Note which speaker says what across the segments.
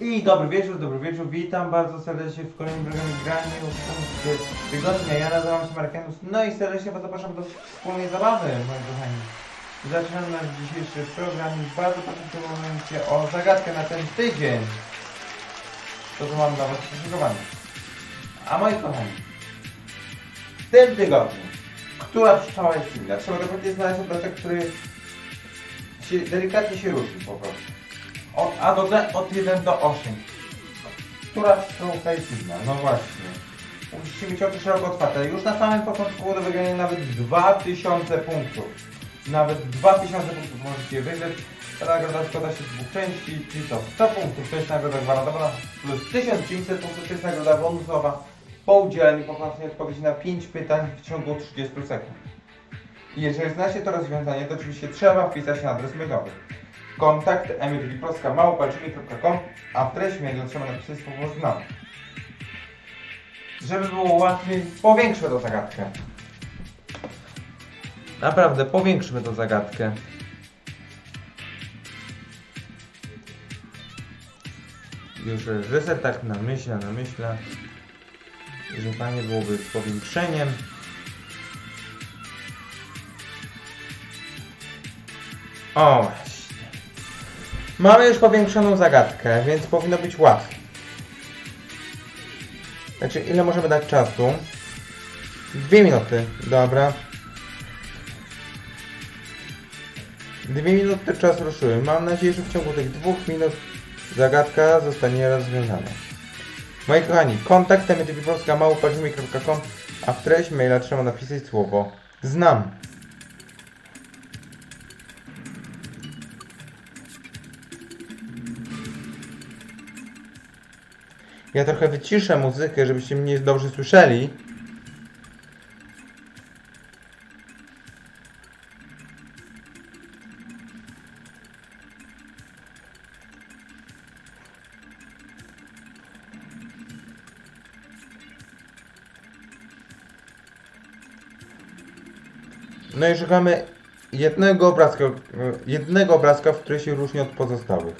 Speaker 1: I dobry wieczór, dobry wieczór, witam bardzo serdecznie w kolejnym programie Granie punkty tygodnia. Ja nazywam się Markenus, no i serdecznie Was zapraszam do wspólnej zabawy, moi kochani. Zaczynamy nasz dzisiejszy program i bardzo proszę w tym momencie o zagadkę na ten tydzień. To co mam dla Was przygotowane. A moi kochani, w tym tygodniu, która pszczoła jest inna? Trzeba dokładnie znaleźć obrazek, który się, delikatnie się różni po prostu. Od A do D, od 1 do 8. Która pszczółka jest? No właśnie. Musicie mieć oczy szeroko otwarte. Już na samym początku do wygrania nawet 2000 punktów. Nawet 2000 punktów możecie wygrać. Ta nagroda składa się z dwóch części, czyli to 100 punktów to jest nagroda gwarantowana, plus 1900 punktów to jest nagroda bonusowa po udzieleniu poprawnej odpowiedzi na 5 pytań w ciągu 30 sekund. I jeżeli znacie to rozwiązanie, to oczywiście trzeba wpisać na adres mailowy kontakt emilipolska.małpa.com, a w treści mailu trzeba napisać słowo znam. Żeby było łatwiej, powiększmy tą zagadkę. Naprawdę, powiększmy tą zagadkę. Już reżyser tak namyśla, namyśla, że fajnie byłoby z powiększeniem. O. Mamy już powiększoną zagadkę, więc powinno być łatwiej. Znaczy, ile możemy dać czasu? Dwie minuty, dobra. Dwie minuty czas ruszyły. Mam nadzieję, że w ciągu tych dwóch minut zagadka zostanie rozwiązana. Moi kochani, kontakt emetypolska małpa.com, a w treść maila trzeba napisać słowo znam. Ja trochę wyciszę muzykę, żebyście mnie dobrze słyszeli. No i szukamy jednego obrazka, jednego obrazka, w który się różni od pozostałych.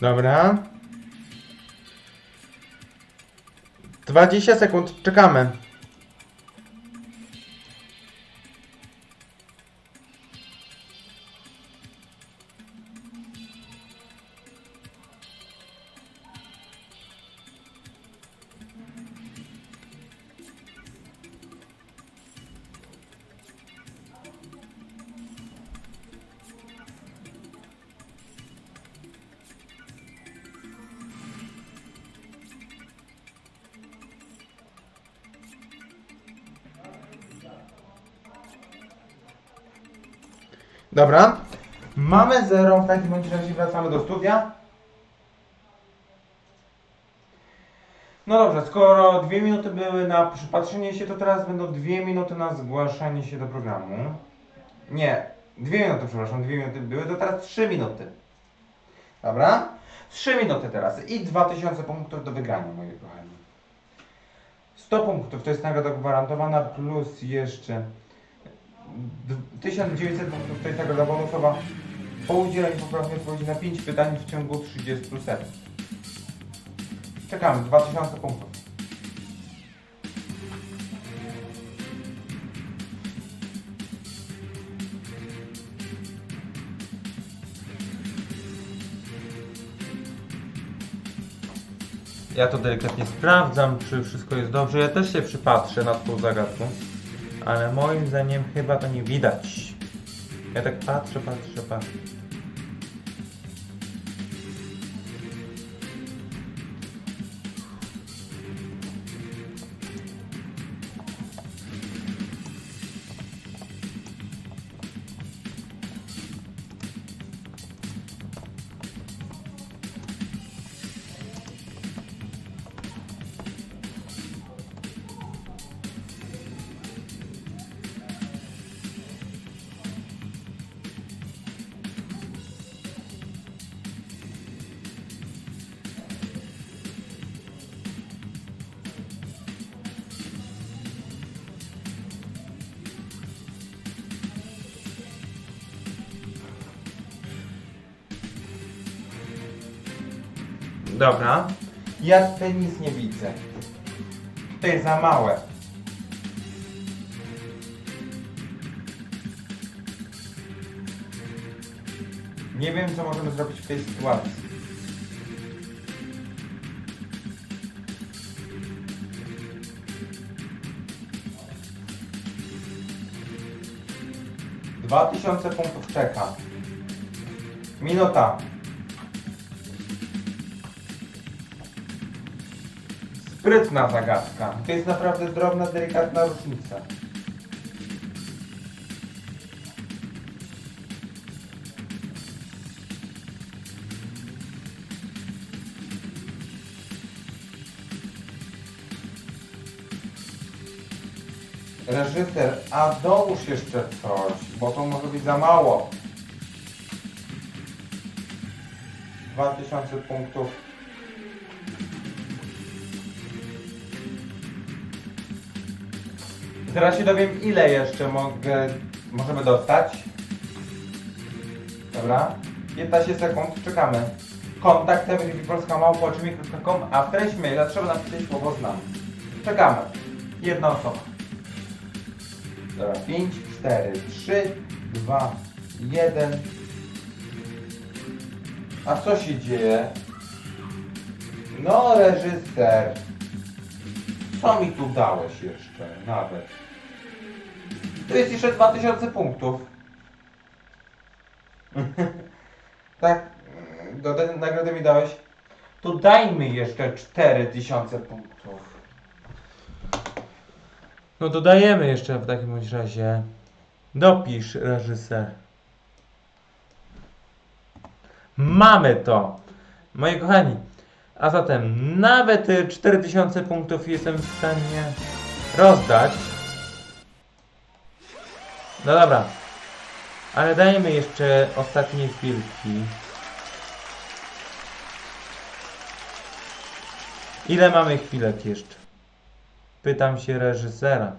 Speaker 1: Dobra. 20 sekund, czekamy. Dobra. Mamy 0, w takim bądź razie wracamy do studia. No dobrze, skoro dwie minuty były na przypatrzenie się, to teraz będą dwie minuty na zgłaszanie się do programu. Nie, dwie minuty, przepraszam, dwie minuty były, to teraz trzy minuty. Dobra? Trzy minuty teraz i 2000 punktów do wygrania, moi kochani. 100 punktów to jest nagroda gwarantowana, plus jeszcze 1900 punktów to jest nagroda bonusowa po udzieleniu poprawnej odpowiedzi na 5 pytań w ciągu 30 sekund. Czekamy, 2000 punktów. Ja to delikatnie sprawdzam, czy wszystko jest dobrze. Ja też się przypatrzę nad tą zagadką, ale moim zdaniem chyba to nie widać. Ja tak patrzę, patrzę, patrzę. Dobra. Ja tutaj nic nie widzę. To jest za małe. Nie wiem, co możemy zrobić w tej sytuacji. Dwa tysiące punktów czeka. Minuta. Sprytna zagadka. To jest naprawdę drobna, delikatna różnica. Reżyser, a dołóż jeszcze coś, bo to może być za mało. 2000 punktów. Teraz się dowiem, ile jeszcze mogę, możemy dostać. Dobra. 15 sekund, czekamy. Kontakt polska.com, a w treść maila trzeba napisać słowo znam. Czekamy. Jedna osoba. Dobra, 5, 4, 3, 2, 1. A co się dzieje? No, reżyser. Co mi tu dałeś jeszcze? Nawet. Tu jest jeszcze 2000 punktów. tak, do tej nagrody mi dałeś. Tu dajmy jeszcze 4000 punktów. No dodajemy jeszcze w takim razie. Dopisz, reżyser. Mamy to. Moi kochani, a zatem nawet y, 4000 punktów jestem w stanie rozdać. No dobra. Ale dajmy jeszcze ostatnie chwilki. Ile mamy chwilek jeszcze? Pytam się reżysera.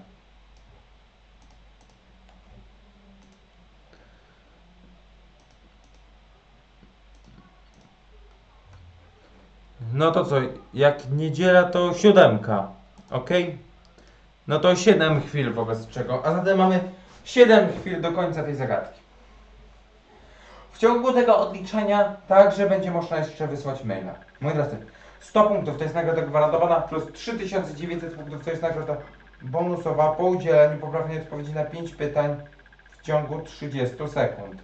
Speaker 1: No to co, jak niedziela to siódemka, ok? No to 7 chwil wobec czego, a zatem mamy 7 chwil do końca tej zagadki. W ciągu tego odliczenia także będzie można jeszcze wysłać maila. Moi drodzy, 100 punktów to jest nagroda gwarantowana plus 3900 punktów to jest nagroda bonusowa po udzieleniu poprawnej odpowiedzi na 5 pytań w ciągu 30 sekund.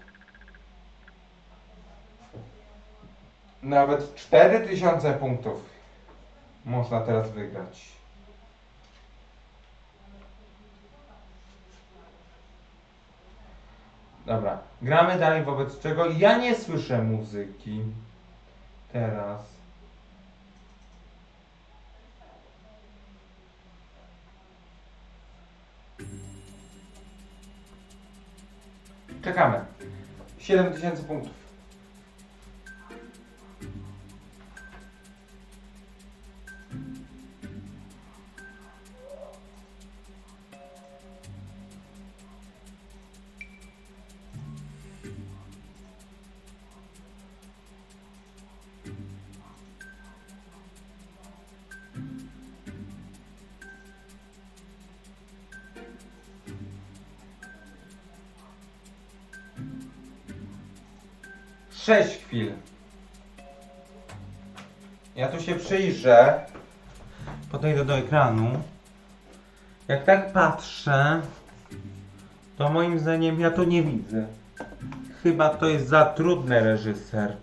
Speaker 1: Nawet 4000 punktów można teraz wygrać. Dobra, gramy dalej wobec czego ja nie słyszę muzyki. Teraz. Czekamy. 7000 punktów. Sześć chwil. Ja tu się przyjrzę. Podejdę do ekranu. Jak tak patrzę, to moim zdaniem ja to nie widzę. Chyba to jest za trudny reżyser.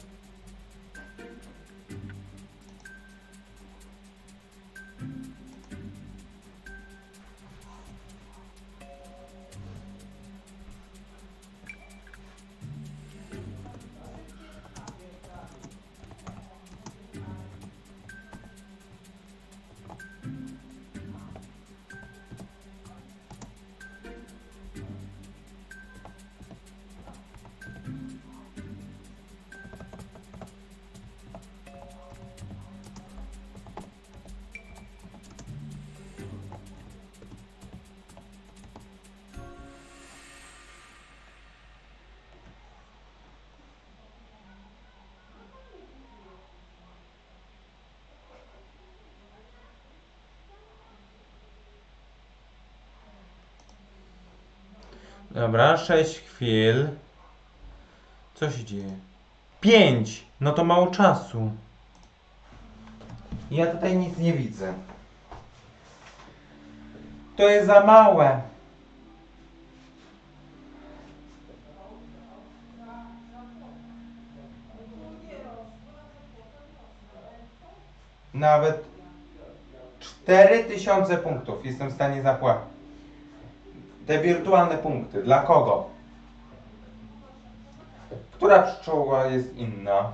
Speaker 1: Dobra, 6 chwil. Co się dzieje? 5! No to mało czasu. Ja tutaj nic nie widzę. To jest za małe. Nawet 4000 punktów jestem w stanie zapłacić. Te wirtualne punkty. Dla kogo? Która pszczoła jest inna?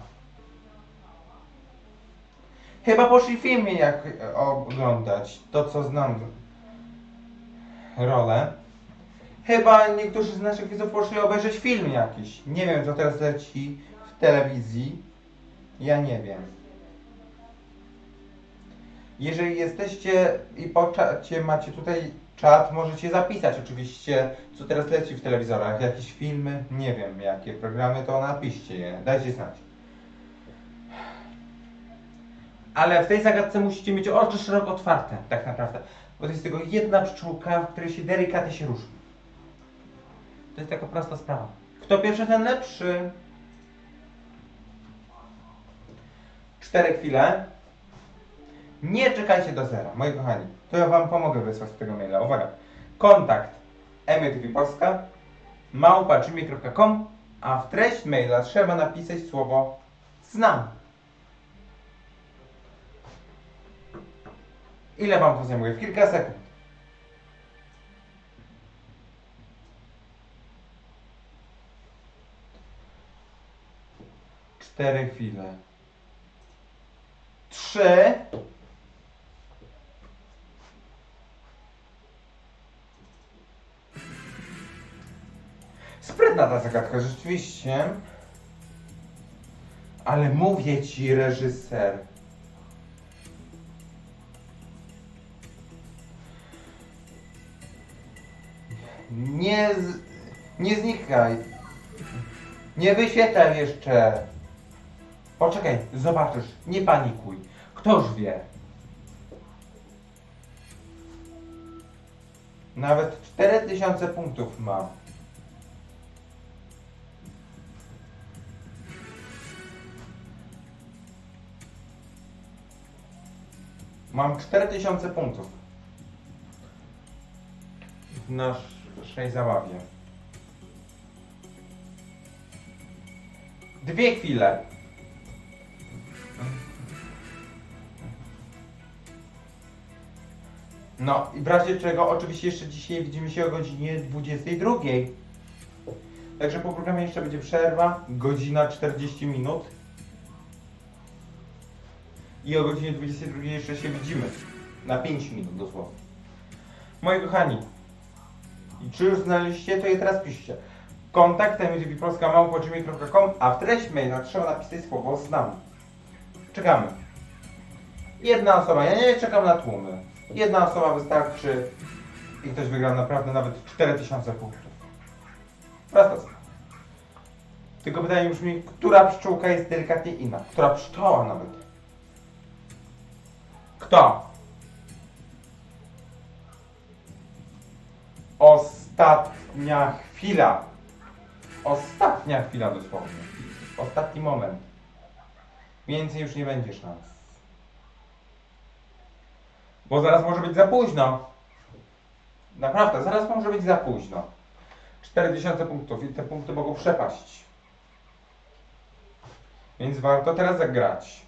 Speaker 1: Chyba poszli film jak oglądać. To co znam. Rolę. Chyba niektórzy z naszych widzów poszli obejrzeć film jakiś. Nie wiem co teraz leci w telewizji. Ja nie wiem. Jeżeli jesteście i po czacie macie tutaj czat, możecie zapisać oczywiście, co teraz leci w telewizorach, jakieś filmy, nie wiem jakie programy, to napiszcie je, dajcie znać. Ale w tej zagadce musicie mieć oczy szeroko otwarte, tak naprawdę. Bo to jest tylko jedna pszczółka, w której się delikatnie się różni. To jest taka prosta sprawa. Kto pierwszy, ten lepszy. Cztery chwile. Nie czekajcie do zera, moi kochani. To ja wam pomogę wysłać tego maila. Uwaga. Kontakt emerytv Polska małpa gmail.com a w treść maila trzeba napisać słowo znam. Ile wam to zajmuje? W kilka sekund. Cztery chwile. Trzy. Sprytna ta zagadka, rzeczywiście. Ale mówię ci, reżyser. Nie, nie znikaj. Nie wyświetlaj jeszcze. Poczekaj, zobaczysz. Nie panikuj. Ktoż wie? Nawet 4000 punktów ma. Mam 4000 punktów. W naszej zabawie. Dwie chwile. No i w razie czego oczywiście jeszcze dzisiaj widzimy się o godzinie 22. Także po programie jeszcze będzie przerwa, godzina 40 minut. I o godzinie 22 jeszcze się widzimy. Na 5 minut dosłownie. Moi kochani, czy już znaleźliście, to je teraz piszcie. Kontakt mtbpolska.com, a w treść maila trzeba napisać słowo znam. Czekamy. Jedna osoba, ja nie czekam na tłumy. Jedna osoba wystarczy i ktoś wygra naprawdę nawet 4000 punktów. Prosta sprawa. Tylko pytanie brzmi, która pszczółka jest delikatnie inna? Która pszczoła nawet? Kto? Ostatnia chwila. Ostatnia chwila dosłownie. Ostatni moment. Więcej już nie będzie szans. Bo zaraz może być za późno. Naprawdę, zaraz może być za późno. 4000 punktów i te punkty mogą przepaść. Więc warto teraz zagrać.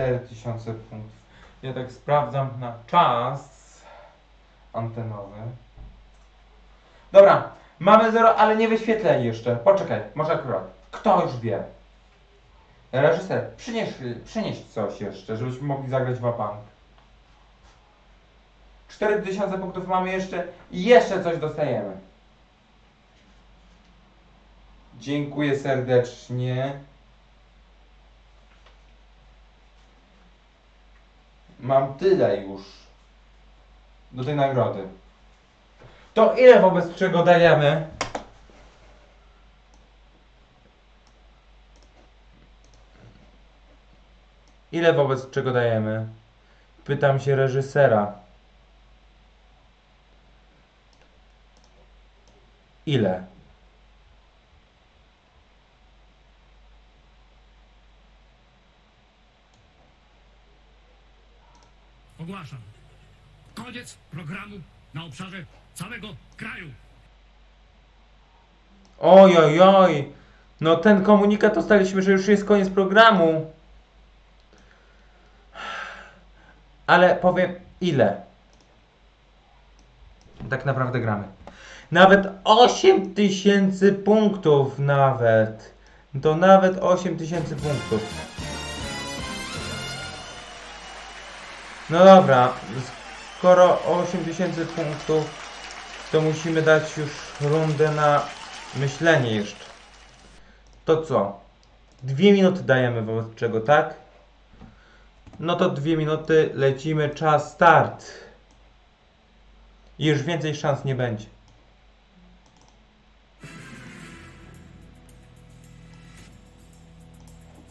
Speaker 1: Cztery tysiące punktów. Ja tak sprawdzam na czas antenowy. Dobra, mamy zero, ale nie wyświetlaj jeszcze. Poczekaj, może akurat. Kto już wie? Reżyser, przynieś, przynieś coś jeszcze, żebyśmy mogli zagrać w bank. 4000 punktów mamy jeszcze i jeszcze coś dostajemy. Dziękuję serdecznie. Mam tyle już do tej nagrody. To ile wobec czego dajemy? Ile wobec czego dajemy? Pytam się reżysera. Ile?
Speaker 2: Ogłaszam. Koniec programu na obszarze całego kraju.
Speaker 1: Oj, oj, oj. No ten komunikat dostaliśmy, że już jest koniec programu. Ale powiem ile. Tak naprawdę gramy. Nawet 8 tysięcy punktów nawet. To nawet 8 tysięcy punktów. No dobra, skoro 8 tysięcy punktów, to musimy dać już rundę na myślenie jeszcze. To co? Dwie minuty dajemy wobec czego, tak? No to dwie minuty, lecimy, czas start. I już więcej szans nie będzie.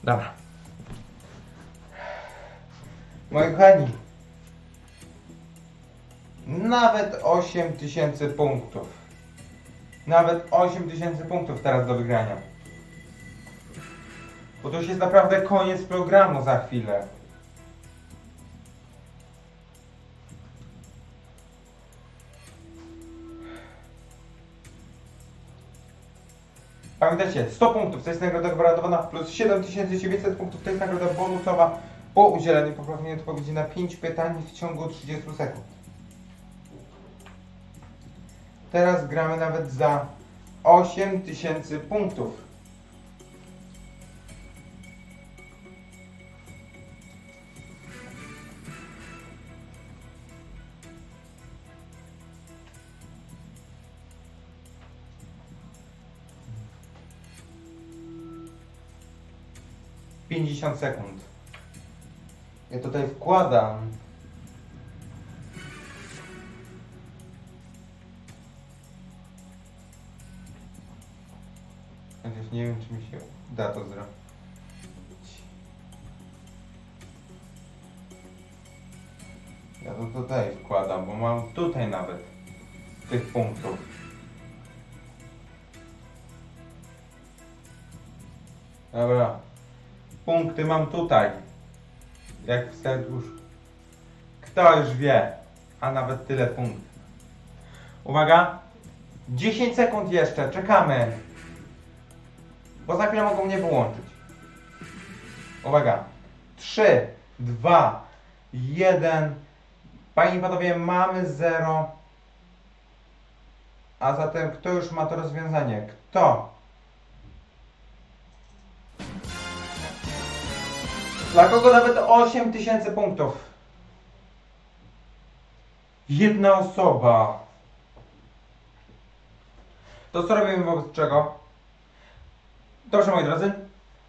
Speaker 1: Dobra. Moi kochani. Nawet 8000 punktów. Nawet 8000 punktów teraz do wygrania. Bo to już jest naprawdę koniec programu za chwilę. Pamiętajcie, 100 punktów to jest nagroda gwarantowana, plus 7900 punktów to jest nagroda bonusowa po udzieleniu poprawnej odpowiedzi na 5 pytań w ciągu 30 sekund. Teraz gramy nawet za 8000 punktów. Pięćdziesiąt sekund. Ja tutaj wkładam. Nie wiem, czy mi się uda to zrobić. Ja to tutaj wkładam, bo mam tutaj nawet tych punktów. Dobra. Punkty mam tutaj. Jak w serduszku. Kto już wie? A nawet tyle punktów. Uwaga. 10 sekund jeszcze. Czekamy. Bo za chwilę mogą mnie wyłączyć. Uwaga. 3, 2, 1. Panie i panowie, mamy 0. A zatem kto już ma to rozwiązanie? Kto? Dla kogo nawet 8 tysięcy punktów? Jedna osoba. To co robimy wobec czego? Dobrze moi drodzy,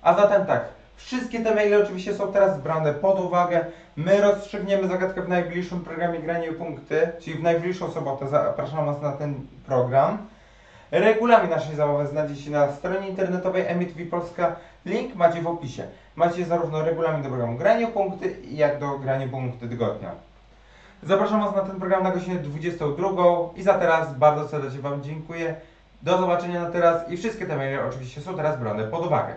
Speaker 1: a zatem tak, wszystkie te maile oczywiście są teraz brane pod uwagę. My rozstrzygniemy zagadkę w najbliższym programie Granie Punkty, czyli w najbliższą sobotę zapraszam Was na ten program. Regulamin naszej zabawy znajdziecie na stronie internetowej MTV Polska. Link macie w opisie. Macie zarówno regulamin do programu Granie Punkty, jak do Granie Punkty tygodnia. Zapraszam Was na ten program na godzinę 22 i za teraz bardzo serdecznie Wam dziękuję. Do zobaczenia na teraz i wszystkie te maile oczywiście są teraz brane pod uwagę.